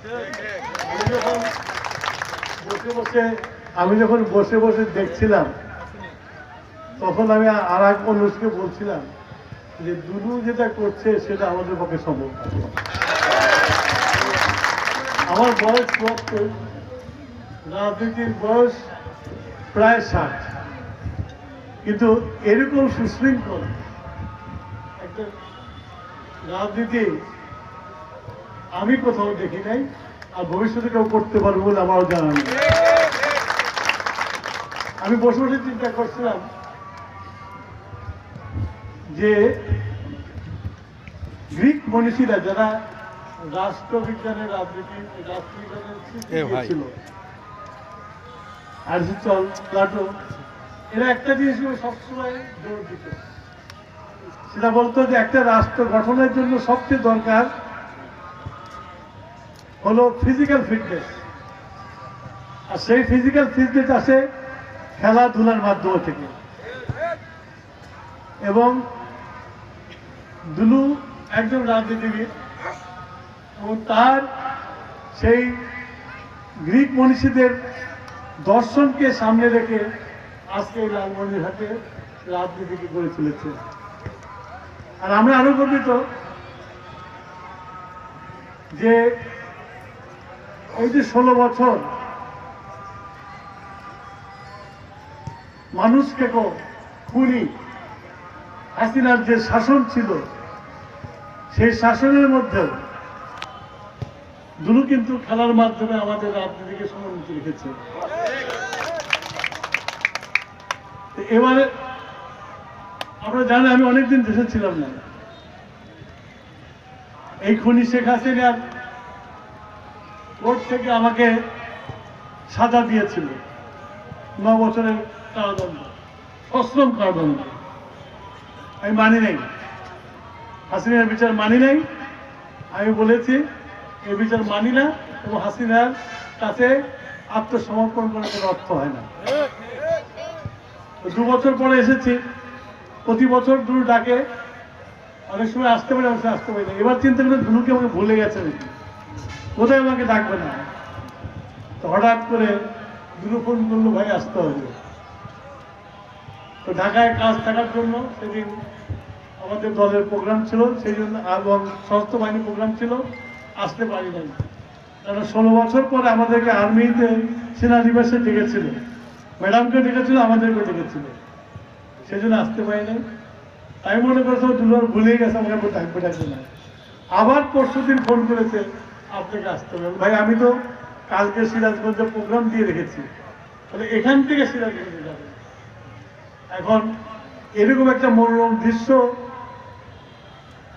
আমি যখন বসে বসে আমি যখন বসে বসে দেখছিলাম, তখন আমি আর এক মানুষকে বলছিলাম যে দুদু যেটা করছে সেটা আমাদের পক্ষে সম্ভব আমার বয়স চুয়াত্তর রাজনীতির বয়স প্রায় ষাট। কিন্তু এরকম সুশৃঙ্খল একটা রাজনীতি আমি কোথাও দেখি নাই আর ভবিষ্যতে কেউ করতে পারব বলে আমারও জানা নেই। আমি বসে বসে চিন্তা করছিলাম যে গ্রিক মনীষীরা যারা রাষ্ট্রবিজ্ঞানের রাজনীতি রাষ্ট্রবিজ্ঞানের ছিল প্লাটো এরা একটা জিনিস সবসময় জোর দিত। সেটা বলতো যে একটা রাষ্ট্র গঠনের জন্য সবচেয়ে দরকার হলো ফিজিক্যাল ফিটনেস আর সেই ফিজিক্যাল ফিটনেস আসে খেলাধুলার মাধ্যম থেকে। এবং দুলু একজন রাজনীতিবিদ, এবং তার সেই গ্রিক মনীষীদের দর্শনকে সামনে রেখে আজকে এই লালমনিরহাটে রাজনীতিকে গড়ে তুলেছে। আর আমরা আরও গর্বিত যে এই যে ষোলো বছর, মানুষকে কো- খুনি। হাসিনার যে শাসন ছিল, সেই শাসনের মধ্যেও দুলু কিন্তু খেলার মাধ্যমে আমাদের রাজনীতিকে সমন্বিত রেখেছে। এবারে আমরা জানি আমি অনেকদিন দেশে ছিলাম না। এই খনি শেখ হাসিনার কোর্ট থেকে আমাকে সাজা দিয়েছিল। ন বছরের কারাদণ্ড সশ্রম কারাদণ্ড। আমি মানি নাই। হাসিনার বিচার মানি নাই। আমি বলেছি, এই বিচার মানি না এবং হাসিনার কাছে আত্মসমর্পণ করার কোনো অর্থ হয় না। দু বছর পরে এসেছি। প্রতি বছর দুটো ডাকে। অনেক সময় আসতে পারে, অনেক সময় আসতে পারে না। এবার চিন্তা করে ধুনুকে আমাকে ভুলে গেছে নাকি? কোথায় আমাকে ডাকবে না? তো হঠাৎ করে দুটো ফোন ভাই, আসতে হবে। তো ঢাকায় কাজ থাকার জন্য সেদিন আমাদের দলের প্রোগ্রাম ছিল, সেই জন্য এবং সশস্ত্র বাহিনী প্রোগ্রাম ছিল, আসতে পারি নাই। কারণ ষোলো বছর পরে আমাদেরকে আর্মিতে সেনানিবাসে ডেকেছিল। ম্যাডামকে ডেকেছিল, আমাদেরকে ডেকেছিল। সেই জন্য আসতে পারি নাই। আমি মনে করছি দুলার ভুলেই গেছে, আমাকে ডাকবে ডাকবে না? আবার পরশু দিন ফোন করেছে আপনাকে আসতে হবে ভাই আমি তো কালকে সিরাজগঞ্জে প্রোগ্রাম দিয়ে রেখেছি। তাহলে এখান থেকে সিরাজগঞ্জে যাবে এখন এরকম একটা মনোরম দৃশ্য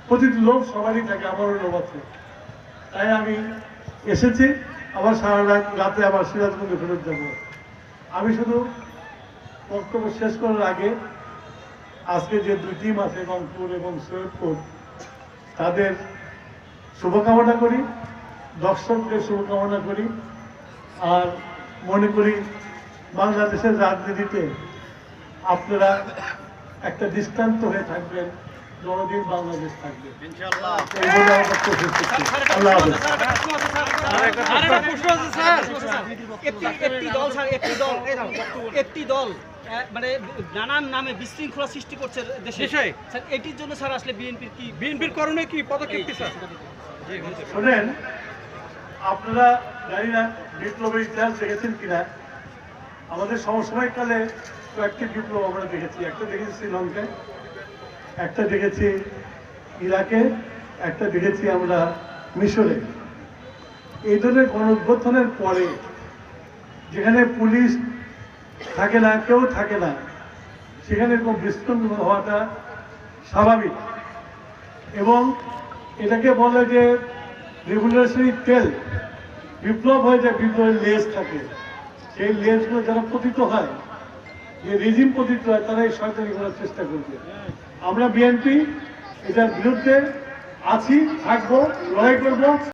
প্রতিটি লোক সবারই থাকে আমারও লোক আছে। তাই আমি এসেছি আবার সারা রাত রাতে আবার সিরাজগঞ্জে ফেরত যাব। আমি শুধু বক্তব্য শেষ করার আগে আজকে যে দুই টিম আছে রংপুর এবং সৈয়দপুর তাদের শুভকামনা করি। দর্শকদের শুভকামনা করি আর মনে করি বাংলাদেশের রাজনীতিতে আপনারা একটা দৃষ্টান্ত হয়ে থাকবেন যতদিন বাংলাদেশ থাকবে। আল্লাহ একটি দল একটি দল একটি দল মানে নানান নামে বিশৃঙ্খলা সৃষ্টি করছে দেশে দেশে? স্যার এটির জন্য স্যার আসলে বিএনপির কি বিএনপির করণে কি পদক্ষেপ কি স্যার শোনেন আপনারা জানি না বিপ্লবের ইতিহাস দেখেছেন কিনা। আমাদের সমসাময়িককালে কয়েকটি বিপ্লব আমরা দেখেছি। একটা দেখেছি শ্রীলঙ্কায় একটা দেখেছি ইরাকে, একটা দেখেছি আমরা মিশরে। এই ধরনের গণঅভ্যুত্থানের পরে যেখানে পুলিশ থাকে না, কেউ থাকে না, সেখানে এরকম বিস্ফোরণ হওয়াটা স্বাভাবিক। এবং এটাকে বলে যে রেগুলেশনারি তেল বিপ্লব হয় যায় বিপ্লবের লেজ থাকে। সেই লেজগুলো যারা পতিত হয়, যে রেজিম পতিত হয় তারা এই শয়তানি করার চেষ্টা করবে। আমরা বিএনপি, এটার বিরুদ্ধে আছি, থাকব, লড়াই করব।